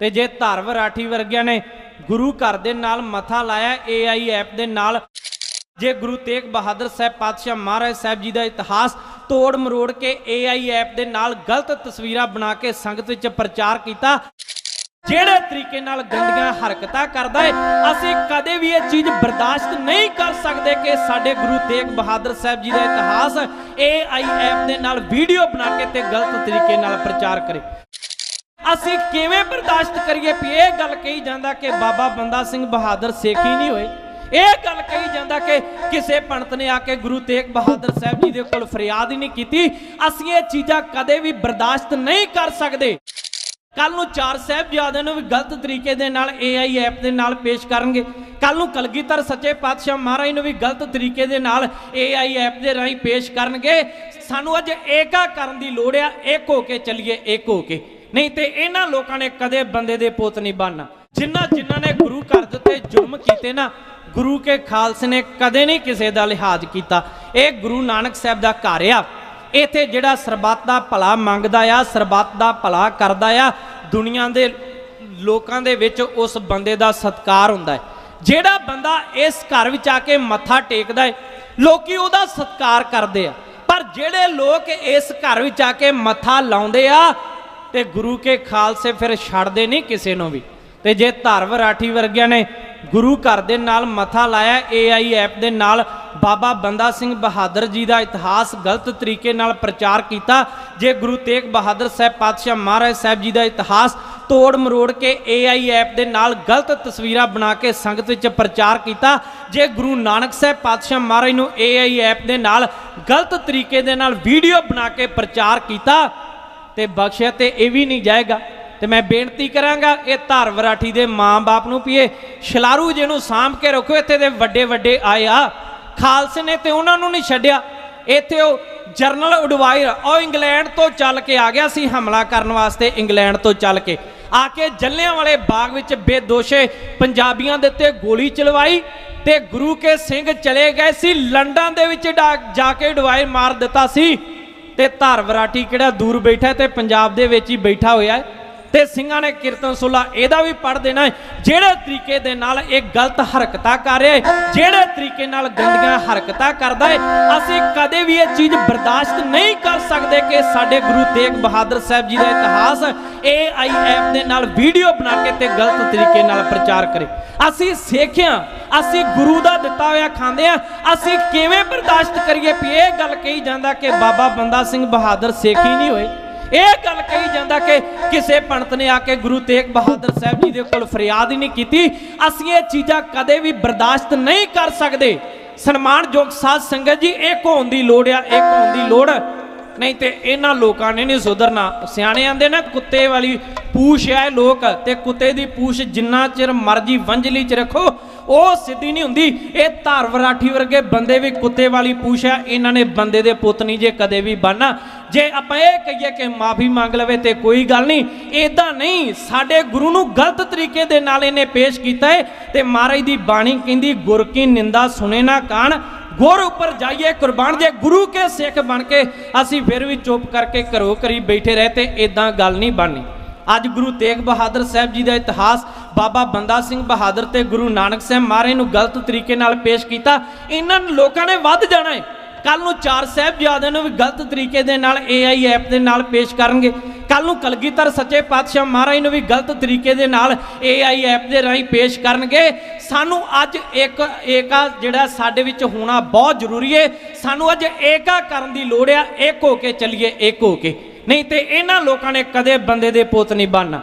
ਤੇ ਜੇ ਧਰ ਵਰਾਠੀ ਵਰਗਿਆਂ ਨੇ ਗੁਰੂ ਘਰ ਦੇ ਨਾਲ ਮੱਥਾ ਲਾਇਆ AI ਐਪ ਦੇ ਨਾਲ, ਜੇ ਗੁਰੂ ਤੇਗ ਬਹਾਦਰ ਸਾਹਿਬ ਪਾਤਸ਼ਾਹ ਮਹਾਰਾਜ ਸਾਹਿਬ ਜੀ ਦਾ ਇਤਿਹਾਸ ਤੋੜ ਮਰੋੜ ਕੇ AI ਐਪ ਦੇ ਨਾਲ ਗਲਤ ਤਸਵੀਰਾਂ ਬਣਾ ਕੇ ਸੰਗਤ ਵਿੱਚ ਪ੍ਰਚਾਰ ਕੀਤਾ, ਜਿਹੜੇ ਤਰੀਕੇ ਨਾਲ ਗੰਦੀਆਂ ਹਰਕਤਾਂ ਕਰਦਾ ਹੈ ਅਸੀਂ ਕਦੇ ਵੀ ਇਹ ਚੀਜ਼ ਬਰਦਾਸ਼ਤ ਨਹੀਂ ਕਰ ਸਕਦੇ ਕਿ ਸਾਡੇ ਗੁਰੂ ਤੇਗ ਬਹਾਦਰ ਸਾਹਿਬ ਜੀ ਦਾ ਇਤਿਹਾਸ AI ਐਪ ਦੇ ਨਾਲ ਵੀਡੀਓ ਬਣਾ ਕੇ ਤੇ ਗਲਤ ਤਰੀਕੇ ਨਾਲ ਪ੍ਰਚਾਰ ਕਰੇ। ਅਸੀਂ ਕਿਵੇਂ ਬਰਦਾਸ਼ਤ ਕਰੀਏ ਵੀ ਇਹ ਗੱਲ ਕਹੀ ਜਾਂਦਾ ਕਿ ਬਾਬਾ ਬੰਦਾ ਸਿੰਘ ਬਹਾਦਰ ਸਿੱਖ ਹੀ ਨਹੀਂ ਹੋਏ? ਇਹ ਗੱਲ ਕਹੀ ਜਾਂਦਾ ਕਿ ਕਿਸੇ ਪੰਡਤ ਨੇ ਆ ਕੇ ਗੁਰੂ ਤੇਗ ਬਹਾਦਰ ਸਾਹਿਬ ਜੀ ਦੇ ਕੋਲ ਫਰਿਆਦ ਹੀ ਨਹੀਂ ਕੀਤੀ। ਅਸੀਂ ਇਹ ਚੀਜ਼ਾਂ ਕਦੇ ਵੀ ਬਰਦਾਸ਼ਤ ਨਹੀਂ ਕਰ ਸਕਦੇ। ਕੱਲ ਨੂੰ ਚਾਰ ਸਾਹਿਬਜ਼ਾਦਿਆਂ ਨੂੰ ਵੀ ਗਲਤ ਤਰੀਕੇ ਦੇ ਨਾਲ AI ਐਪ ਦੇ ਨਾਲ ਪੇਸ਼ ਕਰਨਗੇ। ਕੱਲ ਨੂੰ ਕਲਗੀਧਰ ਸੱਚੇ ਪਾਤਸ਼ਾਹ ਮਹਾਰਾਜ ਨੂੰ ਵੀ ਗਲਤ ਤਰੀਕੇ ਦੇ ਨਾਲ AI ਐਪ ਦੇ ਰਾਹੀਂ ਪੇਸ਼ ਕਰਨਗੇ। ਸਾਨੂੰ ਅੱਜ ਏਕਾ ਕਰਨ ਦੀ ਲੋੜ ਆ। ਇੱਕ ਹੋ ਕੇ ਚੱਲੀਏ, ਇੱਕ ਹੋ ਕੇ। ਨਹੀਂ ਤੇ ਇਹਨਾਂ ਲੋਕਾਂ ਨੇ ਕਦੇ ਬੰਦੇ ਦੇ ਪੁੱਤ ਨਹੀਂ ਬਣਨਾ। ਜਿਨ੍ਹਾਂ ਜਿਨ੍ਹਾਂ ਨੇ ਗੁਰੂ ਘਰ ਦੇ ਉੱਤੇ ਜ਼ੁਲਮ ਕੀਤੇ ਨਾ, ਗੁਰੂ ਕੇ ਖਾਲਸੇ ਨੇ ਕਦੇ ਨਹੀਂ ਕਿਸੇ ਦਾ ਲਿਹਾਜ਼ ਕੀਤਾ। ਇਹ ਗੁਰੂ ਨਾਨਕ ਸਾਹਿਬ ਦਾ ਘਰ ਆ। ਇੱਥੇ ਜਿਹੜਾ ਸਰਬੱਤ ਦਾ ਭਲਾ ਮੰਗਦਾ ਆ, ਸਰਬੱਤ ਦਾ ਭਲਾ ਕਰਦਾ ਆ, ਦੁਨੀਆ ਦੇ ਲੋਕਾਂ ਦੇ ਵਿੱਚ ਉਸ ਬੰਦੇ ਦਾ ਸਤਿਕਾਰ ਹੁੰਦਾ ਹੈ। ਜਿਹੜਾ ਬੰਦਾ ਇਸ ਘਰ ਵਿੱਚ ਆ ਕੇ ਮੱਥਾ ਟੇਕਦਾ ਹੈ, ਲੋਕੀ ਉਹਦਾ ਸਤਿਕਾਰ ਕਰਦੇ ਆ। ਪਰ ਜਿਹੜੇ ਲੋਕ ਇਸ ਘਰ ਵਿੱਚ ਆ ਕੇ ਮੱਥਾ ਲਾਉਂਦੇ ਆ ਤੇ ਗੁਰੂ ਕੇ ਖਾਲਸੇ ਫਿਰ ਛੱਡਦੇ ਨਹੀਂ ਕਿਸੇ ਨੂੰ ਵੀ। ਤੇ ਜੇ ਧਰ ਰਾਠੀ ਵਰਗਿਆਂ ਨੇ ਗੁਰੂ ਘਰ ਦੇ ਨਾਲ ਮੱਥਾ ਲਾਇਆ AI ਐਪ ਦੇ ਨਾਲ ਬਾਬਾ ਬੰਦਾ ਸਿੰਘ ਬਹਾਦਰ ਜੀ ਦਾ ਇਤਿਹਾਸ ਗਲਤ ਤਰੀਕੇ ਨਾਲ ਪ੍ਰਚਾਰ ਕੀਤਾ, ਜੇ ਗੁਰੂ ਤੇਗ ਬਹਾਦਰ ਸਾਹਿਬ ਪਾਤਸ਼ਾਹ ਮਹਾਰਾਜ ਸਾਹਿਬ ਜੀ ਦਾ ਇਤਿਹਾਸ ਤੋੜ ਮਰੋੜ ਕੇ AI ਐਪ ਦੇ ਨਾਲ ਗਲਤ ਤਸਵੀਰਾਂ ਬਣਾ ਕੇ ਸੰਗਤ ਵਿੱਚ ਪ੍ਰਚਾਰ ਕੀਤਾ, ਜੇ ਗੁਰੂ ਨਾਨਕ ਸਾਹਿਬ ਪਾਤਸ਼ਾਹ ਮਹਾਰਾਜ ਨੂੰ AI ਐਪ ਦੇ ਨਾਲ ਗਲਤ ਤਰੀਕੇ ਦੇ ਨਾਲ ਵੀਡੀਓ ਬਣਾ ਕੇ ਪ੍ਰਚਾਰ ਕੀਤਾ ਤੇ ਬਖਸ਼ਿਆ ਤੇ ਇਹ ਵੀ ਨਹੀਂ ਜਾਏਗਾ। ਤੇ ਮੈਂ ਬੇਨਤੀ ਕਰਾਂਗਾ, ਇਹ ਧਾਰ ਵਰਾਠੀ ਦੇ ਮਾਂ-ਬਾਪ ਨੂੰ ਪੀਏ। ਸ਼ਲਾਰੂ ਛਲਾਰੂ ਜਿਹਨੂੰ ਸਾਂਭ ਕੇ ਰੱਖੋ, ਇੱਥੇ ਦੇ ਵੱਡੇ ਵੱਡੇ ਆਏ ਆ ਖਾਲਸੇ ਨੇ ਤੇ ਉਹਨਾਂ ਨੂੰ ਨਹੀਂ ਛੱਡਿਆ। ਇੱਥੇ ਉਹ ਜਰਨਲ ਉਡਵਾਇਰ, ਉਹ ਇੰਗਲੈਂਡ ਤੋਂ ਚੱਲ ਕੇ ਆ ਗਿਆ ਸੀ ਹਮਲਾ ਕਰਨ ਵਾਸਤੇ, ਇੰਗਲੈਂਡ ਤੋਂ ਚੱਲ ਕੇ। ਆ ਕੇ ਜੱਲਿਆਂ ਵਾਲੇ ਬਾਗ ਵਿੱਚ ਬੇਦੋਸ਼ੇ ਪੰਜਾਬੀਆਂ ਦੇ ਉੱਤੇ ਗੋਲੀ ਚਲਵਾਈ ਤੇ ਗੁਰੂ ਕੇ ਸਿੰਘ ਚਲੇ ਗਏ ਸੀ। ਲੰਡਨ ਦੇ ਵਿੱਚ ਡਾ- ਜਾ ਕੇ ਉਡਵਾਇਰ ਮਾਰ ਦਿੱਤਾ ਸੀ। ਤੇ ਧਰ ਵਰਾਟੀ ਕਿਹੜਾ ਦੂਰ ਬੈਠਾ ਹੈ ਤੇ ਪੰਜਾਬ ਦੇ ਵਿੱਚ ਹੀ ਬੈਠਾ ਹੋਇਆ ਹੈ। ਤੇ ਸਿੰਘਾਂ ਨੇ ਕੀਰਤਨ ਸੁਲਾ, ਇਹਦਾ ਵੀ ਪੜ ਦੇਣਾ ਹੈ। ਜਿਹੜੇ ਤਰੀਕੇ ਦੇ ਨਾਲ ਇਹ ਗਲਤ ਹਰਕਤਾਂ ਕਰ ਰਿਹਾ ਹੈ, ਜਿਹੜੇ ਤਰੀਕੇ ਨਾਲ ਗੰਦੀਆਂ ਹਰਕਤਾਂ ਕਰਦਾ ਹੈ, ਅਸੀਂ ਕਦੇ ਵੀ ਇਹ ਚੀਜ਼ ਬਰਦਾਸ਼ਤ ਨਹੀਂ ਕਰ ਸਕਦੇ ਕਿ ਸਾਡੇ ਗੁਰੂ ਤੇਗ ਬਹਾਦਰ ਸਾਹਿਬ ਜੀ ਦਾ ਇਤਿਹਾਸ AI ਐਪ ਦੇ ਨਾਲ ਵੀਡੀਓ ਬਣਾ ਕੇ ਤੇ ਗਲਤ ਤਰੀਕੇ ਨਾਲ ਪ੍ਰਚਾਰ ਕਰੇ। ਅਸੀਂ ਸਿੱਖਿਆ, ਅਸੀਂ ਗੁਰੂ ਦਾ ਦਿੱਤਾ ਹੋਇਆ ਖਾਂਦੇ ਆ ਅਸੀਂ ਕਿਵੇਂ ਬਰਦਾਸ਼ਤ ਕਰੀਏ ਵੀ ਇਹ ਗੱਲ ਕਹੀ ਜਾਂਦਾ ਕਿ ਬਾਬਾ ਬੰਦਾ ਸਿੰਘ ਬਹਾਦਰ ਸਿੱਖ ਹੀ ਨਹੀਂ ਹੋਏ? ਇਹ ਗੱਲ ਕਹੀ ਜਾਂਦਾ ਕਿ ਕਿਸੇ ਪੰਡਤ ਨੇ ਆ ਕੇ ਗੁਰੂ ਤੇਗ ਬਹਾਦਰ ਸਾਹਿਬ ਜੀ ਦੇ ਕੋਲ ਫਰਿਆਦ ਹੀ ਨਹੀਂ ਕੀਤੀ। ਅਸੀਂ ਇਹ ਚੀਜ਼ਾਂ ਕਦੇ ਵੀ ਬਰਦਾਸ਼ਤ ਨਹੀਂ ਕਰ ਸਕਦੇ। ਸਨਮਾਨਯੋਗ ਸਾਧ ਸੰਗਤ ਜੀ ਇੱਕ ਹੋਣ ਦੀ ਲੋੜ ਆ? ਇੱਕ ਹੋਣ ਦੀ ਲੋੜ? ਨਹੀਂ ਤੇ ਇਹਨਾਂ ਲੋਕਾਂ ਨੇ ਨਹੀਂ ਸੁਧਰਨਾ। ਸਿਆਣੇ ਆਂਦੇ ਨਾ, ਕੁੱਤੇ ਵਾਲੀ ਪੂਛ ਹੈ ਲੋਕ ਤੇ ਕੁੱਤੇ ਦੀ ਪੂਛ ਜਿੰਨਾ ਚਿਰ ਮਰਜ਼ੀ ਵੰਜਲੀ ਚ ਰੱਖੋ ਉਹ ਸਿੱਧੀ ਨਹੀਂ ਹੁੰਦੀ। ਇਹ ਧਾਰ ਵਰਾਠੀ ਵਰਗੇ ਬੰਦੇ ਵੀ ਕੁੱਤੇ ਵਾਲੀ ਪੂਛ ਹੈ। ਇਹਨਾਂ ਨੇ ਬੰਦੇ ਦੇ ਪੁੱਤ ਨਹੀਂ ਜੇ ਕਦੇ ਵੀ ਬਣਨਾ। ਜੇ ਆਪਾਂ ਇਹ ਕਹੀਏ ਕਿ ਮਾਫੀ ਮੰਗ ਲਵੇ ਤੇ ਕੋਈ ਗੱਲ ਨਹੀਂ। ਇਦਾਂ ਨਹੀਂ। ਸਾਡੇ ਗੁਰੂ ਨੂੰ ਗਲਤ ਤਰੀਕੇ ਦੇ ਨਾਲ ਇਹਨੇ ਪੇਸ਼ ਕੀਤਾ ਹੈ ਤੇ ਮਹਾਰਾਜ ਦੀ ਬਾਣੀ ਕਹਿੰਦੀ, ਗੁਰ ਕੀ ਨਿੰਦਾ ਸੁਣੇ ਨਾ ਕਾਣ। ਗੁਰ ਉੱਪਰ ਜਾਈਏ ਕੁਰਬਾਨ। ਜੇ ਗੁਰੂ ਕੇ ਸਿੱਖ ਬਣ ਕੇ ਅਸੀਂ ਫਿਰ ਵੀ ਚੁੱਪ ਕਰਕੇ ਘਰੋਂ ਘਰੀ ਬੈਠੇ ਰਹੇ ਤੇ ਇਦਾਂ ਗੱਲ ਨਹੀਂ ਬਣਨੀ। ਅੱਜ ਗੁਰੂ ਤੇਗ ਬਹਾਦਰ ਸਾਹਿਬ ਜੀ ਦਾ ਇਤਿਹਾਸ ਬਾਬਾ ਬੰਦਾ ਸਿੰਘ ਬਹਾਦਰ ਤੇ ਗੁਰੂ ਨਾਨਕ ਸਾਹਿਬ ਮਹਾਰਾਜ ਨੂੰ ਗਲਤ ਤਰੀਕੇ ਨਾਲ ਪੇਸ਼ ਕੀਤਾ, ਇਹਨਾਂ ਲੋਕਾਂ ਨੇ ਵੱਧ ਜਾਣਾ ਹੈ। ਕੱਲ ਨੂੰ ਚਾਰ ਸਾਹਿਬਜ਼ਾਦਿਆਂ ਨੂੰ ਵੀ ਗਲਤ ਤਰੀਕੇ ਦੇ ਨਾਲ AI ਐਪ ਦੇ ਨਾਲ ਪੇਸ਼ ਕਰਨਗੇ। ਕੱਲ ਨੂੰ ਕਲਗੀਧਰ ਸੱਚੇ ਪਾਤਸ਼ਾਹ ਮਹਾਰਾਜ ਨੂੰ ਵੀ ਗਲਤ ਤਰੀਕੇ ਦੇ ਨਾਲ AI ਐਪ ਦੇ ਰਾਹੀਂ ਪੇਸ਼ ਕਰਨਗੇ। ਸਾਨੂੰ ਅੱਜ ਇੱਕ, ਏਕਾ ਜਿਹੜਾ ਸਾਡੇ ਵਿੱਚ ਹੋਣਾ ਬਹੁਤ ਜ਼ਰੂਰੀ ਹੈ। ਸਾਨੂੰ ਅੱਜ ਏਕਾ ਕਰਨ ਦੀ ਲੋੜ ਆ। ਇੱਕ ਹੋ ਕੇ ਚੱਲੀਏ, ਇੱਕ ਹੋ ਕੇ। ਨਹੀਂ ਤੇ ਇਹਨਾਂ ਲੋਕਾਂ ਨੇ ਕਦੇ ਬੰਦੇ ਦੇ ਪੁੱਤ ਨਹੀਂ ਬਣਨਾ।